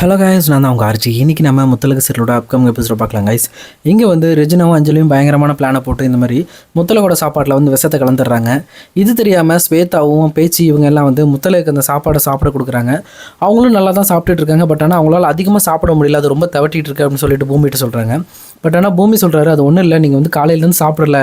Hello guys நான் தான் உங்கள் ஆர்ஜி இன்றைக்கி நம்ம முத்தலக சீரியலோட அப்கமிங் எபிசோட் பார்க்கலாம் கைஸ் இங்கே வந்து ரெஜினாவும் அஞ்சலியும் பயங்கரமான பிளானை போட்டு இந்த மாதிரி முத்தலகோட சாப்பாட்டில் வந்து விஷத்தை கலந்துடுறாங்க. இது தெரியாமல் ஸ்வேதாவும் பேச்சு இவங்க எல்லாம் வந்து முத்தலகுக்கு அந்த சாப்பாடை சாப்பிட கொடுக்குறாங்க. அவங்களும் நல்லா தான் சாப்பிட்டுட்டு இருக்காங்க பட் ஆனால் அவங்களால அதிகமாக சாப்பிட முடியல. அது ரொம்ப தவட்டிட்டு இருக்கு அப்படின்னு சொல்லிட்டு பூமிகிட்ட சொல்கிறாங்க பட் ஆனால் பூமி சொல்கிறாரு அது ஒன்றும் இல்லை நீங்கள் வந்து காலையிலேருந்து சாப்பிடல.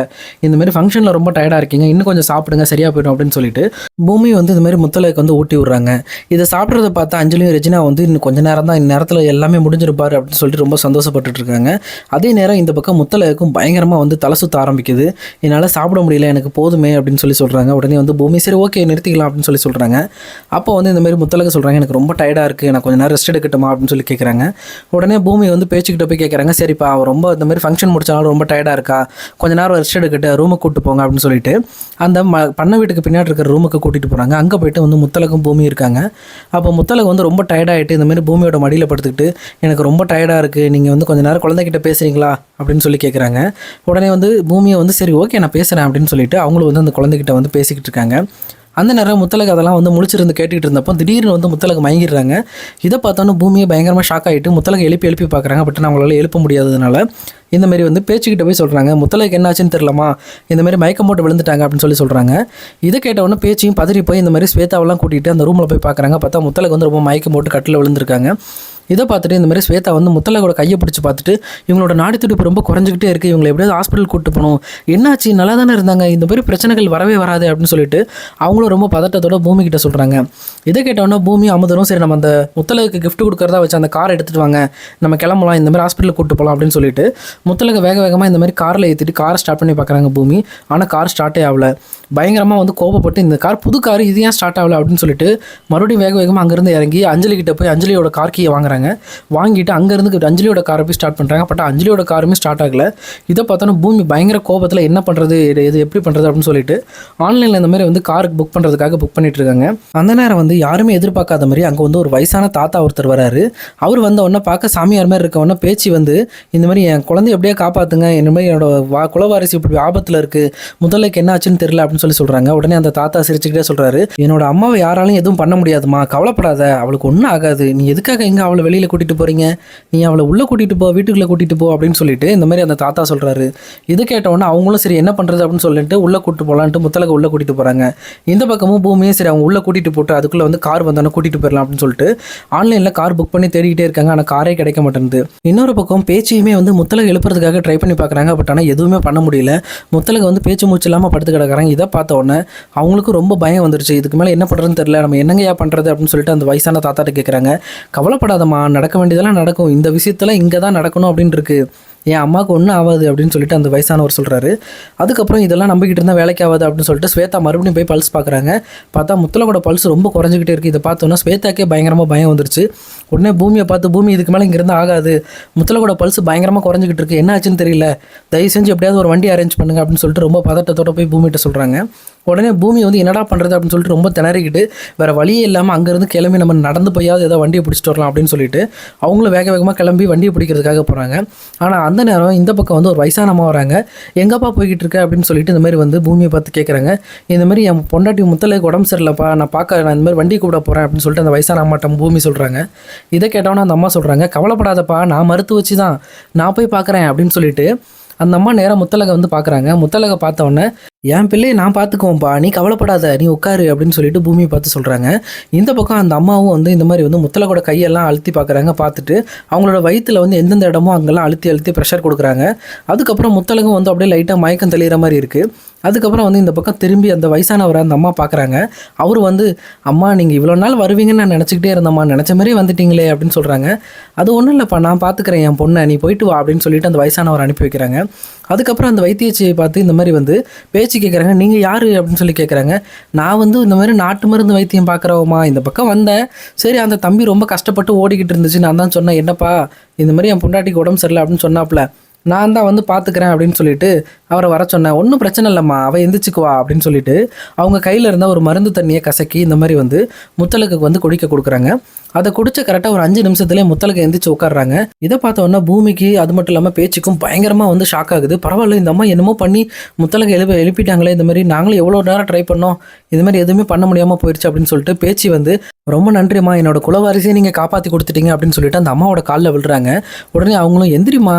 இந்தமாரி ஃபங்க்ஷனில் ரொம்ப டயர்டாக இருக்கீங்க. இன்னும் கொஞ்சம் சாப்பிடுங்க சரியாக போயிடும் அப்படின்னு சொல்லிட்டு பூமி வந்து இதுமாரி முத்தலைக்கு வந்து ஊட்டி விட்றாங்க. இதை சாப்பிட்றத பார்த்தா அஞ்சலியும் ரெஜினா வந்து இன்னும் கொஞ்ச நேரம் தான் இந்த நேரத்தில் எல்லாமே முடிஞ்சிருப்பார் அப்படின்னு சொல்லிட்டு ரொம்ப சந்தோஷப்பட்டுட்டு இருக்காங்க. அதே நேரம் இந்த பக்கம் முத்தலைக்கும் பயங்கரமாக வந்து தலை சுத்த ஆரம்பிக்குது. என்னால் சாப்பிட முடியல எனக்கு போதுமே அப்படின்னு சொல்லி சொல்கிறாங்க உடனே வந்து பூமி சரி ஓகே நிறுத்திக்கலாம் அப்படின்னு சொல்லி சொல்கிறாங்க அப்போ வந்து இந்தமாரி முத்தலக சொல்கிறாங்க எனக்கு ரொம்ப டயர்டாக இருக்குது நான் கொஞ்ச நேரம் ரெஸ்ட் எடுக்கட்டுமா? அப்படின்னு சொல்லி கேட்குறாங்க உடனே பூமி வந்து பேச்சுக்கிட்ட போய் கேட்குறாங்க சரிப்பா அவன் ரொம்ப இந்த மாதிரி ஃபங்க்ஷன் முடிச்சாலும் ரொம்ப டயர்டாக இருக்கா? கொஞ்ச நேரம் ரெஸ்ட் எடுக்கிட்டு ரூமுக்கு கூட்டு போங்க அப்படின்னு சொல்லிட்டு அந்த ம பண்ணை வீட்டுக்கு பின்னாடி இருக்கிற ரூமுக்கு கூட்டிகிட்டு போகிறாங்க அங்கே போயிட்டு வந்து முத்தலகும் பூமி இருக்காங்க. அப்போ முத்தலகு வந்து ரொம்ப டயர்டாகிட்டு இந்த மாதிரி பூமியோட மடியில் படுத்துக்கிட்டு எனக்கு ரொம்ப டயர்டாக இருக்குது நீங்கள் வந்து கொஞ்ச நேரம் குழந்தைகிட்ட பேசுகிறீங்களா அப்படின்னு சொல்லி கேட்குறாங்க உடனே வந்து பூமியை வந்து சரி ஓகே நான் பேசுகிறேன் அப்படின்னு சொல்லிட்டு அவங்களும் வந்து அந்த குழந்தைகிட்ட வந்து பேசிக்கிட்டு இருக்காங்க. அந்த நேரம் முத்தலகு அதெல்லாம் வந்து முழிச்சிருந்து கேட்டுக்கிட்டு இருந்தப்போ திடீர்னு வந்து முத்தலகு மயங்கிடுறாங்க. இதை பார்த்தோன்னு பூமியை பயங்கரமாக ஷாக் ஆகிட்டு முத்தலகு எழுப்பி எழுப்பி பார்க்குறாங்க. பட் அவங்களால எழுப்ப முடியாததுனால இந்த மாதிரி வந்து பேச்சுக்கிட்ட போய் சொல்கிறாங்க முத்தலகு என்னாச்சுன்னு தெரிலமா இந்த மாதிரி மயக்கம் போட்டு விழுந்துட்டாங்க அப்படின்னு சொல்லி சொல்கிறாங்க இதை கேட்டவொன்னே பேச்சையும் பதறி போய் இந்த மாதிரி ஸ்வேதாவெல்லாம் கூட்டிகிட்டு அந்த ரூமில் போய் பார்க்குறாங்க. பார்த்தா முத்தலகு வந்து ரொம்ப மயக்கம் போட்டு கட்டில் விழுந்திருக்காங்க. இதை பார்த்துட்டு இந்த மாதிரி ஸ்வேதா வந்து முத்தலகோட கையை பிடிச்சி பார்த்துட்டு இவங்களோட நாடி துடிப்பு ரொம்ப குறைஞ்சிக்கிட்டே இருக்குது இவங்களை எப்படியாவது ஹாஸ்பிட்டல் கூட்டு போகணும். என்னாச்சு? நல்லா தானே இருந்தாங்க. இந்த மாதிரி பிரச்சனைகள் வரவே வராது அப்படின்னு சொல்லிட்டு அவங்களும் ரொம்ப பதட்டத்தோட பூமி கிட்ட சொல்கிறாங்க இதை கேட்டோன்னா பூமி அமுதரும் சரி நம்ம அந்த முத்தலகுக்கு கிஃப்ட் கொடுக்குறதா வச்சு அந்த காரை எடுத்துகிட்டு வாங்க. நம்ம கிளம்பலாம். இந்த மாதிரி ஹாஸ்பிட்டலுக்கு கூட்டு போகலாம். அப்படின்னு சொல்லிட்டு முத்தலகு வேக வேகமாக இந்த மாதிரி காரில் ஏற்றிட்டு காரை ஸ்டார்ட் பண்ணி பார்க்குறாங்க பூமி. ஆனால் கார் ஸ்டார்ட்டே ஆகல. பயங்கரமாக வந்து கோபப்பட்டு இந்த கார் புது கார் இது ஏன் ஸ்டார்ட் ஆகல? அப்படின்னு சொல்லிட்டு மறுபடியும் வேக வேகமாக அங்கேருந்து இறங்கி அஞ்சலி கிட்ட போய் அஞ்சலியோட கார் கீயை வாங்குறாங்க. வாங்கிட்டு அங்கேருந்து அஞ்சலியோட காரை போய் ஸ்டார்ட் பண்ணுறாங்க பட் அஞ்சலியோட காருமே ஸ்டார்ட் ஆகல. இதை பார்த்தோன்னா பூமி பயங்கர கோபத்தில் என்ன பண்ணுறது இது எப்படி பண்ணுறது அப்படின்னு சொல்லிட்டு ஆன்லைனில் இந்த மாதிரி வந்து காருக்கு புக் பண்ணுறதுக்காக புக் பண்ணிட்டு இருக்காங்க. அந்த நேரம் வந்து யாருமே எதிர்பார்க்காத மாதிரி அங்கே வந்து ஒரு வயசான தாத்தா ஒருத்தர் வராரு. அவர் வந்த உடனே பார்க்க சாமியார் மாதிரி இருக்க உடனே பேச்சு வந்து இந்த மாதிரி என் குழந்தைய எப்படியே காப்பாற்றுங்க இந்த மாதிரி என்னோட வா குலவாரிசு இப்படி ஆபத்தில் இருக்குது முதலைக்கு என்ன ஆச்சுன்னு தெரியல அப்படின்னு சொல்லி சொல்கிறாங்க உடனே அந்த தாத்தா சிரிச்சுக்கிட்டே சொல்கிறாரு என்னோட அம்மாவை யாராலையும் எதுவும் பண்ண முடியாதுமா கவலைப்படாத. அவளுக்கு ஒன்றும் ஆகாது. நீ எதுக்காக எங்கே அவளை வெளியில் கூட்டிகிட்டு போகிறீங்க நீ அவளை உள்ளே கூட்டிகிட்டு போ வீட்டுக்குள்ளே கூட்டிகிட்டு போ அப்படின்னு சொல்லிட்டு இந்த மாதிரி அந்த தாத்தா சொல்கிறாரு இது கேட்ட அவங்களும் சரி என்ன பண்ணுறது அப்படின்னு சொல்லிட்டு உள்ளே கூட்டிட்டு போகலான்ட்டு முத்தலக உள்ளே கூட்டிகிட்டு போகிறாங்க இந்த பக்கமும் பூமியும் சரி அவங்க உள்ளே கூட்டிகிட்டு போட்டு அதுக்குள்ளே வந்து கார் வந்தோன்னே கூட்டிகிட்டு போயிடலாம் அப்படின்னு சொல்லிட்டு ஆன்லைனில் கார் புக் பண்ணி தேடிக்கிட்டே இருக்காங்க. ஆனால் காரே கிடைக்க மாட்டேங்குது இன்னொரு பக்கம் பேச்சையுமே வந்து முத்தலக எழுப்புறதுக்காக ட்ரை பண்ணி பார்க்குறாங்க பட் ஆனால் எதுவுமே பண்ண முடியல. முத்தலக வந்து பேச்சு மூச்சு இல்லாமல் படுத்து கிடக்குறாங்க. இதை பார்த்த உடனே அவங்களுக்கும் ரொம்ப பயம் வந்துருச்சு. இதுக்கு மேலே என்ன பண்ணுறதுன்னு தெரியல. நம்ம என்னங்கய்யா பண்ணுறது அப்படின்னு சொல்லிட்டு அந்த வயசான தாத்தாட்ட கேட்குறாங்க கவலைப்படாதம்மா. நடக்க வேண்டியதெல்லாம் நடக்கும். இந்த விஷயத்தில் இங்கே தான் நடக்கணும் அப்படின்னு என் அம்மாவுக்கு ஒன்றும் ஆகாது அப்படின்னு சொல்லிட்டு அந்த வயசானவர் சொல்கிறாரு அதுக்கப்புறம் இதெல்லாம் நம்பிக்கிட்டு இருந்தால் வேலைக்கு ஆகாது அப்படின்னு சொல்லிட்டு ஸ்வேதா மறுபடியும் போய் பல்ஸ் பார்க்குறாங்க பார்த்தா முத்தலகோட பல்ஸ் ரொம்ப குறைஞ்சிக்கிட்டே இருக்குது இதை பார்த்தோன்னா ஸ்வேதாக்கே பயங்கரமாக பயம் வந்துருச்சு. உடனே பூமியை பார்த்து பூமி இதுக்கு மேலே இங்கேருந்து ஆகாது. முத்தலகோட பல்ஸ் பயங்கரமாக குறைஞ்சிக்கிட்டு இருக்கு. என்ன ஆச்சுன்னு தெரியல. தயவு செஞ்சு எப்படியாவது ஒரு வண்டி அரேஞ்ச் பண்ணுங்க அப்படின்னு சொல்லிட்டு ரொம்ப பதட்டத்தோட போய் பூமிகிட்ட சொல்கிறாங்க உடனே பூமி வந்து என்னடா பண்ணுறது அப்படின்னு சொல்லிட்டு ரொம்ப திணறிக்கிட்டு வேறு வழியே இல்லாமல் அங்கேருந்து கிளம்பி நம்ம நடந்து போயாவது ஏதாவது வண்டியை பிடிச்சிட்டு வரலாம் அப்படின்னு சொல்லிட்டு அவங்களும் வேக வேகமாக கிளம்பி வண்டியை பிடிக்கிறதுக்காக போகிறாங்க ஆனால் அந்த நேரம் இந்த பக்கம் வந்து ஒரு வயசான அம்மா வராங்க. எங்கப்பா போய்கிட்டு இருக்க? அப்படின்னு சொல்லிட்டு இந்த மாதிரி வந்து பூமியை பார்த்து கேட்குறாங்க இந்த மாதிரி என் பொண்டாட்டி முத்தலைக்கு உடம்பு சரியில்லைப்பா நான் பார்க்க நான் இந்த மாதிரி வண்டி கூப்பிட போகிறேன் அப்படின்னு சொல்லிட்டு அந்த வயசான அம்மாட்டம் பூமி சொல்கிறாங்க இதை கேட்டோன்னே அந்த அம்மா சொல்கிறாங்க கவலைப்படாதப்பா நான் மறுத்து வச்சு தான் நான் போய் பார்க்குறேன் அப்படின்னு சொல்லிட்டு அந்த அம்மா நேராக முத்தலகை வந்து பார்க்குறாங்க முத்தலகை பார்த்தோன்னே என் பிள்ளையை நான் பார்த்துக்குவோம்ப்பா நீ கவலைப்படாத. நீ உட்காரு அப்படின்னு சொல்லிட்டு பூமியை பார்த்து சொல்கிறாங்க இந்த பக்கம் அந்த அம்மாவும் வந்து இந்த மாதிரி வந்து முத்தலகோட கையெல்லாம் அழுத்தி பார்க்குறாங்க பார்த்துட்டு அவங்களோட வயிற்றில் வந்து எந்தெந்த இடமோ அங்கெல்லாம் அழுத்தி அழுத்தி ப்ரெஷர் கொடுக்குறாங்க. அதுக்கப்புறம் முத்தலகம் வந்து அப்படியே லைட்டாக மயக்கம் தெளிகிற மாதிரி இருக்குது அதுக்கப்புறம் வந்து இந்த பக்கம் திரும்பி அந்த வயசானவரை அந்த அம்மா பார்க்குறாங்க அவர் வந்து அம்மா நீங்கள் இவ்வளோ நாள் வருவீங்கன்னு நான் நினச்சிக்கிட்டே இருந்தம்மா நினச்ச மாதிரியே வந்துட்டீங்களே அப்படின்னு சொல்கிறாங்க அது ஒன்றும் இல்லைப்பா நான் பார்த்துக்கிறேன் என் பொண்ணை நீ போயிட்டு வா அப்படின்னு சொல்லிட்டு அந்த வயசானவர் அனுப்பி வைக்கிறாங்க. அதுக்கப்புறம் அந்த வைத்தியச்சியை பார்த்து இந்த மாதிரி வந்து பேச்சு கேட்குறாங்க நீங்கள் யார்? அப்படின்னு சொல்லி கேட்குறாங்க நான் வந்து இந்த மாதிரி நாட்டு மருந்து வைத்தியம் பார்க்குறவமா இந்த பக்கம் வந்தேன். சரி அந்த தம்பி ரொம்ப கஷ்டப்பட்டு ஓடிக்கிட்டு இருந்துச்சு. நான் தான் சொன்னேன் என்னப்பா இந்த மாதிரி என் பொண்டாட்டிக்கு உடம்பு சரியில்லை அப்படின்னு சொன்னாப்புல. நான் தான் வந்து பார்த்துக்கிறேன் அப்படின்னு சொல்லிட்டு அவரை வர சொன்னேன். ஒன்றும் பிரச்சனை இல்லைம்மா அவள் எந்திரிச்சுக்குவா அப்படின்னு சொல்லிட்டு அவங்க கையில் இருந்த ஒரு மருந்து தண்ணியை கசக்கி இந்த மாதிரி வந்து முத்தலுக்கு வந்து குடிக்க கொடுக்குறாங்க. அதை குடிச்ச கரெக்டாக ஒரு அஞ்சு நிமிஷத்துலேயே முத்தலுக்கு எந்திரிச்சு உட்காடுறாங்க இதை பார்த்தோன்னா பூமிக்கு அது மட்டும் இல்லாமல் பேச்சுக்கும் பயங்கரமாக வந்து ஷாக் ஆகுது. பரவாயில்ல இந்த அம்மா என்னமோ பண்ணி முத்தலுக்கு எழுப்பி எழுப்பிட்டாங்களே இந்த மாதிரி நாங்களும் எவ்வளோ நேரம் ட்ரை பண்ணோம் இது மாதிரி எதுவுமே பண்ண முடியாமல் போயிடுச்சு அப்படின்னு சொல்லிட்டு பேச்சு வந்து ரொம்ப நன்றிம்மா என்னோட குலவாரிசையை நீங்கள் காப்பாற்றி கொடுத்துட்டீங்க அப்படின்னு சொல்லிட்டு அந்த அம்மாவோட காலில் விழுறாங்க. உடனே அவங்களும் எந்திரிமா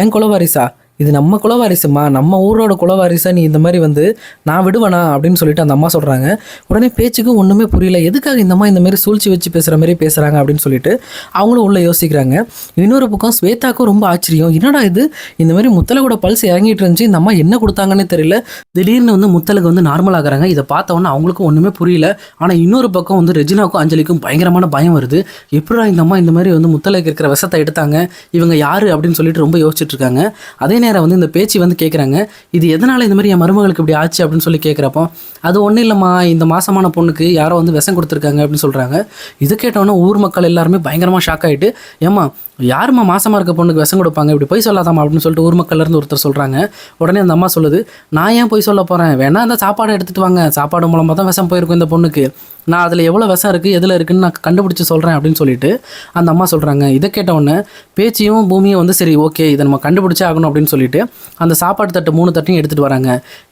ஏன் குலவாரிசா? இது நம்ம குலவாரிசுமா? நம்ம ஊரோட குலவாரிசா நீ இந்த மாதிரி வந்து நான் விடுவேனா? அப்படின்னு சொல்லிட்டு அந்த அம்மா சொல்கிறாங்க உடனே பேச்சுக்கும் ஒன்றுமே புரியல. எதுக்காக இந்த அம்மா இந்த மாதிரி சூழ்ச்சி வச்சு பேசுகிற மாதிரி பேசுகிறாங்க அப்படின்னு சொல்லிட்டு அவங்களும் உள்ளே யோசிக்கிறாங்க. இன்னொரு பக்கம் ஸ்வேதாக்கும் ரொம்ப ஆச்சரியம். என்னடா இது? இந்த மாதிரி முத்தலகோட பல்ஸ் இறங்கிட்டு இருந்துச்சு. இந்த அம்மா என்ன கொடுத்தாங்கன்னு தெரியல. திடீர்னு வந்து முத்தலுக்கு வந்து நார்மலாகிறாங்க இதை பார்த்தவொன்னே அவங்களுக்கும் ஒன்றுமே புரியல. ஆனால் இன்னொரு பக்கம் வந்து ரெஜினாவுக்கும் அஞ்சலிக்கும் பயங்கரமான பயம் வருது. எப்படா இந்த அம்மா இந்த மாதிரி வந்து முத்தலுக்கு இருக்கிற விஷத்தை எடுத்தாங்க? இவங்க யார்? அப்படின்னு சொல்லிட்டு ரொம்ப யோசிச்சுட்டு இருக்காங்க. அதே நேரம் வந்து இந்த பேச்சு வந்து கேட்குறாங்க இது எதனால இந்த மாதிரி என் மருமகளுக்கு இப்படி ஆச்சு அப்படின்னு சொல்லி கேட்குறப்போ அது ஒன்றும் இல்லைம்மா இந்த மாசமான பொண்ணுக்கு யாரோ வந்து விஷம் கொடுத்துருக்காங்க அப்படின்னு சொல்கிறாங்க இது கேட்டோன்னே ஊர் மக்கள் எல்லாருமே பயங்கரமாக ஷாக் ஆகிட்டு ஏம்மா யாரும்மா மாசமாக இருக்க பொண்ணுக்கு விஷம் கொடுப்பாங்க? இப்படி போய் சொல்லாதாம்மா அப்படின்னு சொல்லிட்டு ஊர் மக்கள்லேருந்து ஒருத்தர் சொல்கிறாங்க உடனே அந்த அம்மா சொல்லுது நான் ஏன் போய் சொல்ல போகிறேன் வேணா அந்த சாப்பாடு எடுத்துகிட்டு வாங்க. சாப்பாடு மூலமாக தான் விஷம் போயிருக்கும் இந்த பொண்ணுக்கு. நான் அதில் எவ்வளோ விஷம் இருக்குது எதில் இருக்குன்னு நான் கண்டுபிடிச்சி சொல்கிறேன் அப்படின்னு சொல்லிட்டு அந்த அம்மா சொல்கிறாங்க இதை கேட்ட உடனே பேச்சியும் பூமியும் வந்து சரி ஓகே இதை நம்ம கண்டுபிடிச்சே ஆகணும் அப்படின்னு சொல்லிட்டு அந்த சாப்பாடு தட்டு மூணு தட்டையும் எடுத்துகிட்டு வராங்க.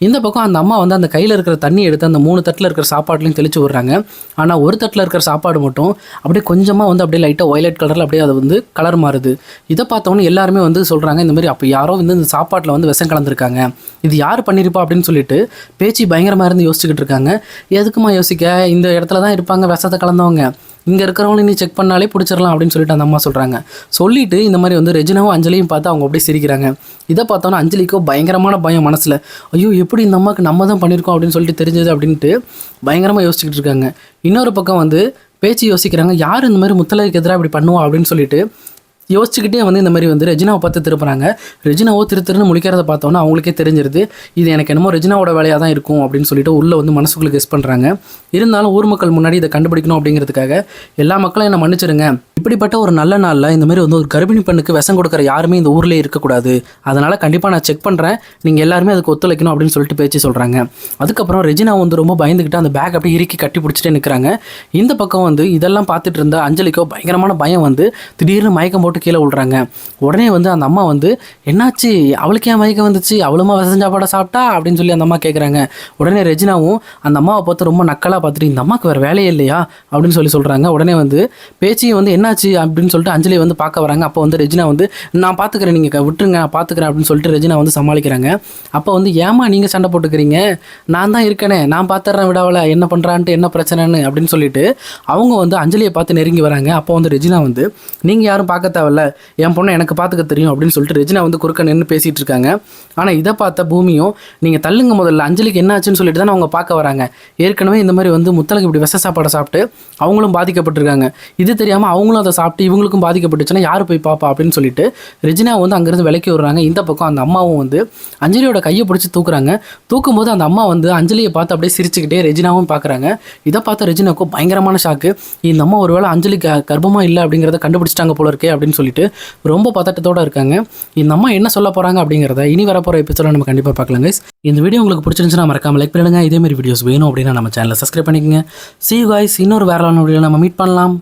இந்த பக்கம் அந்த அம்மா வந்து அந்த கையில் இருக்கிற தண்ணி எடுத்து அந்த மூணு தட்டில் இருக்கிற சாப்பாட்லையும் தெளிச்சு விடுறாங்க. ஆனால் ஒரு தட்டில் இருக்கிற சாப்பாடு மட்டும் அப்படியே கொஞ்சமாக வந்து அப்படியே லைட்டாக ஒய்லட் கலரில் அப்படியே அது வந்து கலர் மாறுது. இதை பார்த்தவொன்னே எல்லாருமே வந்து சொல்கிறாங்க இந்த மாதிரி அப்போ யாரோ வந்து இந்த சாப்பாட்டில் வந்து விஷம் கலந்துருக்காங்க இது யார் பண்ணியிருப்பா அப்படின்னு சொல்லிட்டு பேச்சு பயங்கரமாக இருந்து யோசிச்சுக்கிட்டு இருக்காங்க. எதுக்குமா யோசிக்க? இந்த இடத்துல தான் இருப்பாங்க விஷத்தை கலந்தவங்க. இங்கே இருக்கிறவங்கள நீ செக் பண்ணாலே பிடிச்சிடலாம் அப்படின்னு சொல்லிட்டு அந்த அம்மா சொல்கிறாங்க சொல்லிட்டு இந்த மாதிரி வந்து ரெஜினாவும் அஞ்சலியும் பார்த்து அவங்க அப்படியே சிரிக்கிறாங்க. இதை பார்த்தோன்னா அஞ்சலிக்கோ பயங்கரமான பயம் மனசில் ஐயோ எப்படி இந்த அம்மாவுக்கு நம்ம தான் பண்ணியிருக்கோம் அப்படின்னு சொல்லிட்டு தெரிஞ்சது அப்படின்ட்டு பயங்கரமாக யோசிச்சுக்கிட்டு இருக்காங்க. இன்னொரு பக்கம் வந்து பேச்சு யோசிக்கிறாங்க யார் இந்த மாதிரி முத்தலைக்கு எதிராக இப்படி பண்ணுவா? அப்படின்னு சொல்லிட்டு யோசிச்சுக்கிட்டே வந்து இந்த மாதிரி வந்து ரெஜினாவை பார்த்து திருப்புறாங்க. ரெஜினாவோ திரு திருன்னு முழிக்கிறத பார்த்தோன்னா அவங்களுக்கே தெரிஞ்சிருது. இது எனக்கு என்னமோ ரெஜினாவோட வேலையாக தான் இருக்கும் அப்படின்னு சொல்லிட்டு உள்ளே வந்து மனசுக்குள்ளே கெஸ் பண்ணுறாங்க இருந்தாலும் ஊர் மக்கள் முன்னாடி இதை கண்டுபிடிக்கணும் அப்படிங்கிறதுக்காக எல்லா மக்களும் என்ன மன்னிச்சிருங்க. இப்படிப்பட்ட ஒரு நல்ல நாளில் இந்த மாதிரி வந்து ஒரு கர்ப்பிணி பெண்ணுக்கு விஷம் கொடுக்குற யாருமே இந்த ஊர்லேயே இருக்கக்கூடாது. அதனால் கண்டிப்பாக நான் செக் பண்ணுறேன் நீங்கள் எல்லாருமே அதுக்கு ஒத்துழைக்கணும் அப்படின்னு சொல்லிட்டு பேச்சு சொல்கிறாங்க அதுக்கப்புறம் ரெஜினா வந்து ரொம்ப பயந்துக்கிட்டு அந்த பேக் அப்படியே இறுக்கி கட்டி பிடிச்சிட்டே நிற்கிறாங்க இந்த பக்கம் வந்து இதெல்லாம் பார்த்துட்டு இருந்த அஞ்சலிக்கோ பயங்கரமான பயம் வந்து திடீர்னு மயக்கம் போட்டு கீழே விழுறாங்க. உடனே வந்து அந்த அம்மா வந்து என்னாச்சு? அவளுக்கு ஏன் மயக்கம் வந்துச்சு? அவளுமா விஷம் சாப்பாடை சாப்பிட்டா? அப்படின்னு சொல்லி அந்த அம்மா கேட்குறாங்க உடனே ரெஜினாவும் அந்த அம்மாவை பார்த்து ரொம்ப நக்கலாக பார்த்துட்டு இந்த அம்மாவுக்கு வேறு வேலையே இல்லையா? அப்படின்னு சொல்லி சொல்கிறாங்க உடனே வந்து பேச்சியும் வந்து என்னாச்சு? அப்படின்னு சொல்லிட்டு அஞ்சலி வந்து பார்க்க வராங்க. அப்போ வந்து ரெஜினா வந்து நான் பார்த்துக்கிறேன் நீங்கள் விட்டுருங்க நான் பார்த்துக்கிறேன் அப்படின்னு சொல்லிட்டு ரெஜினா வந்து சமாளிக்கிறாங்க. அப்போ வந்து ஏமா நீங்கள் சண்டை போட்டுக்கிறீங்க? நான் தான் இருக்கேனே நான் பார்த்துட்றேன் விடாவல என்ன பண்ணுறான்ட்டு என்ன பிரச்சனைன்னு அப்படின்னு சொல்லிட்டு அவங்க வந்து அஞ்சலியை பார்த்து நெருங்கி வராங்க. அப்போ வந்து ரெஜினா வந்து நீங்கள் யாரும் பார்க்க தேவையில்ல. என் பொண்ணை எனக்கு பார்த்துக்க தெரியும் அப்படின்னு சொல்லிட்டு ரெஜினா வந்து குறுக்க நின்று பேசிகிட்டு இருக்காங்க. ஆனால் இதை பார்த்த பூமியும் நீங்கள் தள்ளுங்க முதல்ல அஞ்சலிக்கு என்ன ஆச்சுன்னு சொல்லிட்டு தான் அவங்க பார்க்க வராங்க. ஏற்கனவே இந்த மாதிரி வந்து முத்தலுக்கு இப்படி விஷ சாப்பாடை சாப்பிட்டு அவங்களும் பாதிக்கப்பட்டிருக்காங்க. இது தெரியாமல் அவங்களும் அதை சாப்பிட்டு இவங்களுக்கும் பாதிக்கப்பட்டுச்சுன்னா யார் போய் பாப்பா அப்படின்னு சொல்லிட்டு ரெஜினா வந்து அங்கேருந்து விலக்கி விடுறாங்க. இந்த பக்கம் அந்த அம்மாவும் வந்து அஞ்சலியோட கையை பிடிச்சி தூக்குறாங்க. தூக்கும் போது அந்த அம்மா வந்து அஞ்சலியை பார்த்து அப்படியே சிரிச்சுக்கிட்டே ரெஜினாவும் பார்க்குறாங்க இதை பார்த்த ரெஜினாவுக்கும் பயங்கரமான ஷாக்கு இந்த அம்மா ஒருவேளை அஞ்சலி கர்ப்பமாக இல்லை அப்படிங்கிறத கண்டுபிடிச்சிட்டாங்க போல இருக்கே அப்படின்னு சொல்லிட்டு ரொம்ப பதட்டத்தோட இருக்காங்க. இந்த அம்மா என்ன சொல்ல போகிறாங்க அப்படிங்கிறத இனி வரப்போகிற எபிசோட நம்ம கண்டிப்பாக பார்க்கலாம் கைஸ் இந்த வீடியோ உங்களுக்கு பிடிச்சிருந்துச்சுன்னா மறக்காம லைக் பண்ணிடுங்க இதே மாதிரி வீடியோஸ் வேணும் அப்படின்னா நம்ம சேனலை சப்ஸ்கிரைப் பண்ணிக்கோங்க. சி you இன்னொரு வேற வீடியோ நம்ம மீட் பண்ணலாம்.